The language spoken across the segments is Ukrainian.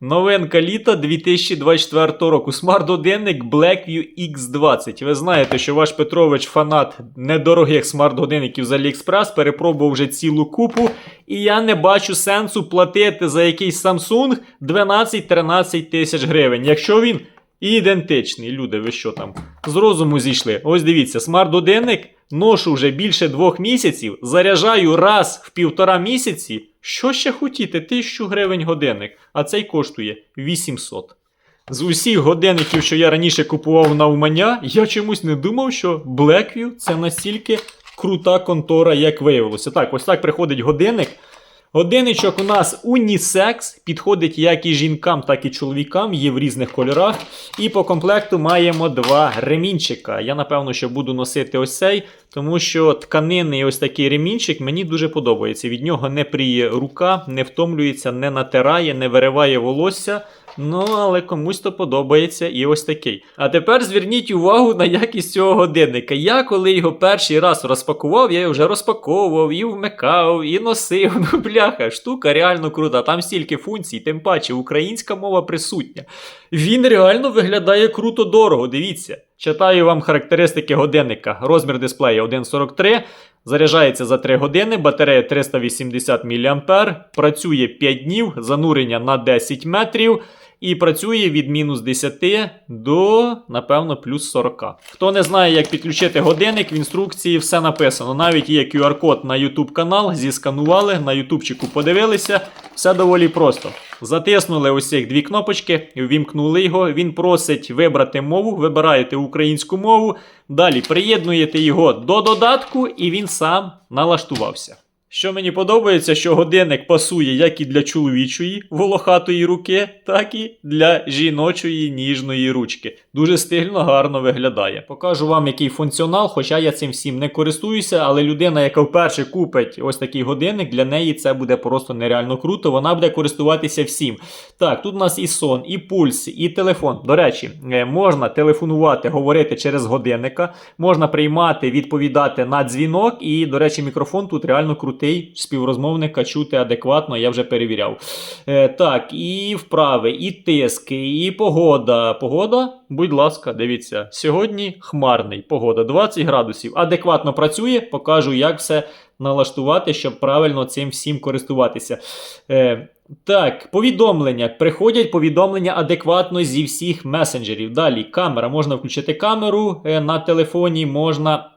Новинка літа 2024 року. Смарт-годинник Blackview X20. Ви знаєте, що ваш Петрович фанат недорогих смарт-годинників з AliExpress, перепробував вже цілу купу. І я не бачу сенсу платити за якийсь Samsung 12-13 тисяч гривень. Якщо він ідентичний, люди, ви що там? З розуму зійшли. Ось дивіться, смарт-годинник ношу вже більше двох місяців, заряджаю раз в півтора місяці. Що ще хотіти? Тисячу гривень годинник, а цей коштує 800. З усіх годинників, що я раніше купував на Умання, я чомусь не думав, що Blackview це настільки крута контора, як виявилося. Так, ось так приходить годинник. Годинничок у нас унісекс, підходить як і жінкам, так і чоловікам, є в різних кольорах. І по комплекту маємо два ремінчика. Я, напевно, що буду носити ось цей, тому що тканинний ось такий ремінчик мені дуже подобається. Від нього не пріє рука, не втомлюється, не натирає, не вириває волосся. Ну, але комусь то подобається і ось такий. А тепер зверніть увагу на якість цього годинника. Я коли його перший раз розпакував, я його вже розпаковував, і вмикав, і носив. Ну, бляха, штука реально крута. Там стільки функцій, тим паче українська мова присутня. Він реально виглядає круто дорого. Дивіться. Читаю вам характеристики годинника. Розмір дисплея 1,43. Заряджається за 3 години, батарея 380 мА, працює 5 днів, занурення на 10 метрів. І працює від мінус 10 до, напевно, плюс 40. Хто не знає, як підключити годинник, в інструкції все написано. Навіть є QR-код на YouTube канал, зісканували, на ютубчику подивилися. Все доволі просто. Затиснули ось цих дві кнопочки, ввімкнули його. Він просить вибрати мову, вибираєте українську мову. Далі приєднуєте його до додатку, і він сам налаштувався. Що мені подобається, що годинник пасує як і для чоловічої волохатої руки, так і для жіночої ніжної ручки. Дуже стильно, гарно виглядає. Покажу вам, який функціонал, хоча я цим всім не користуюся, але людина, яка вперше купить ось такий годинник, для неї це буде просто нереально круто. Вона буде користуватися всім. Так, тут у нас і сон, і пульс, і телефон. До речі, е, можна телефонувати, говорити через годинника, можна приймати, відповідати на дзвінок. І, до речі, мікрофон тут реально крутий. Співрозмовника чути адекватно, я вже перевіряв. Е, так, і вправи, і тиски, і погода. Погода, будь ласка, дивіться. Сьогодні хмарний. Погода 20 градусів. Адекватно працює, покажу, як все налаштувати, щоб правильно цим всім користуватися. Е, так, повідомлення. Приходять повідомлення адекватно зі всіх месенджерів. Далі камера. Можна включити камеру е, на телефоні, можна.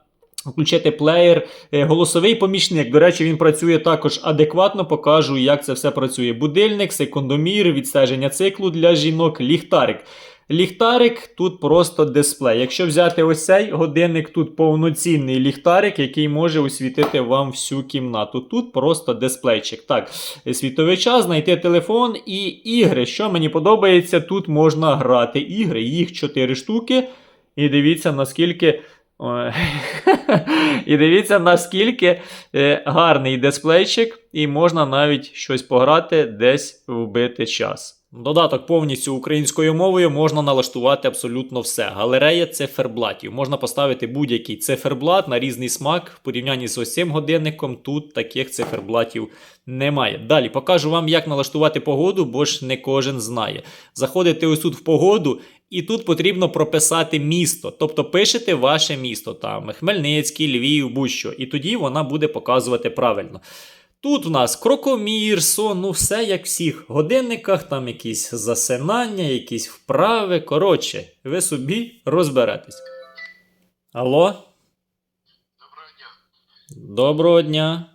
Включити плеєр, Е, голосовий помічник. До речі, він працює також адекватно. Покажу, як це все працює. Будильник, секундомір, відстеження циклу для жінок, ліхтарик. Ліхтарик тут просто дисплей. Якщо взяти ось цей годинник, тут повноцінний ліхтарик, який може освітити вам всю кімнату. Тут просто дисплейчик. Так, світовий час, знайти телефон і ігри. Що мені подобається, тут можна грати ігри. Їх 4 штуки. І дивіться, наскільки. І дивіться, наскільки е, гарний дисплейчик, і можна навіть щось пограти, десь вбити час. Додаток повністю українською мовою можна налаштувати абсолютно все. Галерея циферблатів. Можна поставити будь-який циферблат на різний смак. В порівнянні з ось цим годинником тут таких циферблатів немає. Далі покажу вам, як налаштувати погоду, бо ж не кожен знає. Заходите ось тут в погоду, і тут потрібно прописати місто. Тобто пишете ваше місто, там Хмельницький, Львів, будь-що. І тоді вона буде показувати правильно. Тут у нас крокомір, сон, ну все як в всіх годинниках, там якісь засинання, якісь вправи. Коротше, ви собі розберетесь. Алло? Доброго дня. Доброго дня.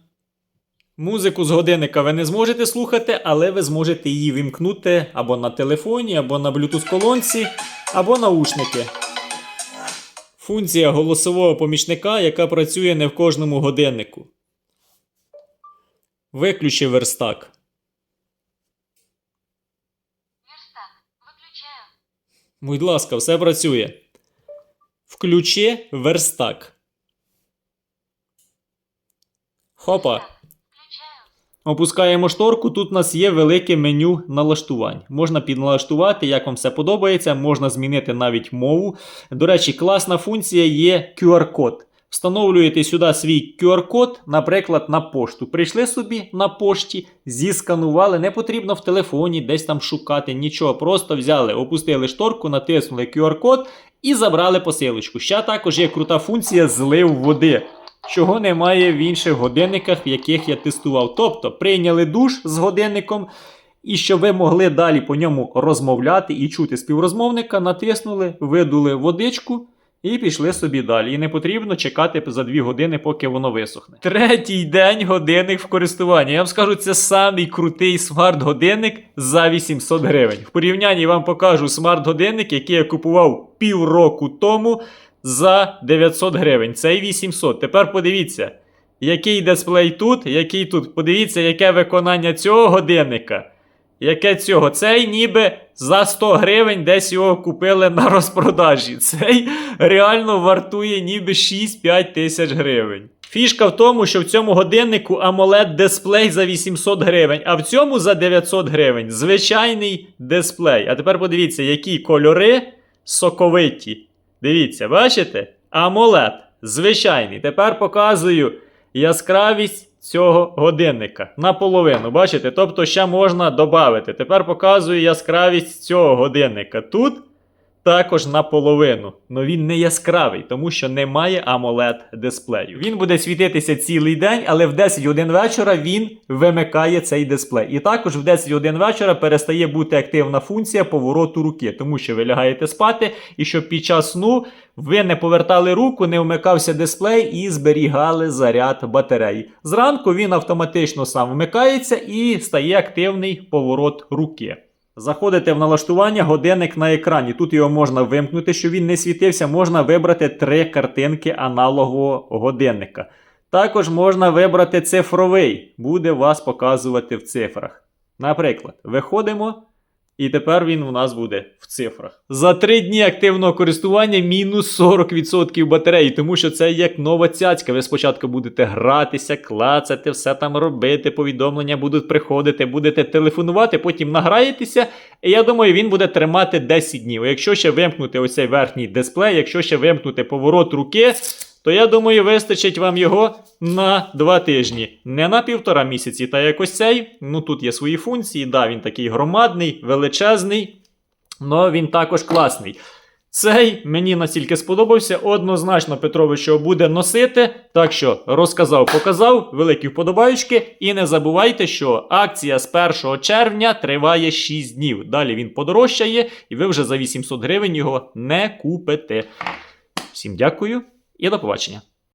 Музику з годинника ви не зможете слухати, але ви зможете її вімкнути або на телефоні, або на Bluetooth колонці, або наушники. Функція голосового помічника, яка працює не в кожному годиннику. Виключи верстак. Верстак. Выключаю. Будь ласка, все працює. Включи верстак. Хопа. Опускаємо шторку. Тут у нас є велике меню налаштувань. Можна підналаштувати, як вам все подобається, можна змінити навіть мову. До речі, класна функція є QR-код. Встановлюєте сюди свій QR-код, наприклад, на пошту. Прийшли собі на пошті, зісканували, не потрібно в телефоні десь там шукати нічого. Просто взяли, опустили шторку, натиснули QR-код і забрали посилочку. Ще також є крута функція злив води, чого немає в інших годинниках, в яких я тестував. Тобто прийняли душ з годинником. І щоб ви могли далі по ньому розмовляти і чути співрозмовника, натиснули, видули водичку і пішли собі далі. І не потрібно чекати за 2 години, поки воно висохне. Третій день годинник в користуванні. Я вам скажу, це самий крутий смарт-годинник за 800 гривень. В порівнянні вам покажу смарт-годинник, який я купував півроку тому за 900 гривень. Цей 800. Тепер подивіться. Який дисплей тут, який тут. Подивіться, яке виконання цього годинника. Яке цього? Цей ніби за 100 гривень десь його купили на розпродажі. Цей реально вартує ніби 6-5 тисяч гривень. Фішка в тому, що в цьому годиннику AMOLED дисплей за 800 гривень, а в цьому за 900 гривень звичайний дисплей. А тепер подивіться, які кольори соковиті. Дивіться, бачите? AMOLED звичайний. Тепер показую яскравість цього годинника наполовину. Бачите? Тобто ще можна додати. Тепер показую яскравість цього годинника. Тут також наполовину. Но він не яскравий, тому що немає AMOLED дисплею. Він буде світитися цілий день, але в 10 годин вечора він вимикає цей дисплей. І також в 10 годин вечора перестає бути активна функція повороту руки, тому що ви лягаєте спати, і щоб під час сну ви не повертали руку, не вмикався дисплей і зберігали заряд батареї. Зранку він автоматично сам вмикається і стає активний поворот руки. Заходите в налаштування годинник на екрані. Тут його можна вимкнути, щоб він не світився. Можна вибрати три картинки аналогового годинника. Також можна вибрати цифровий, буде вас показувати в цифрах. Наприклад, виходимо, і тепер він у нас буде в цифрах. За 3 дні активного користування мінус 40% батареї, тому що це як нова цяцька. Ви спочатку будете гратися, клацати, все там робити, повідомлення будуть приходити, будете телефонувати, потім награєтеся. І я думаю, він буде тримати 10 днів. Якщо ще вимкнути оцей верхній дисплей, якщо ще вимкнути поворот руки, то я думаю, вистачить вам його на 2 тижні, не на півтора місяці. Та якось цей. Ну тут є свої функції. Да, він такий громадний, величезний, але він також класний. Цей мені настільки сподобався. Однозначно Петрович буде носити. Так що розказав, показав, великі вподобаючки. І не забувайте, що акція з 1 червня триває 6 днів. Далі він подорожчає, і ви вже за 800 гривень його не купите. Всім дякую і до побачення.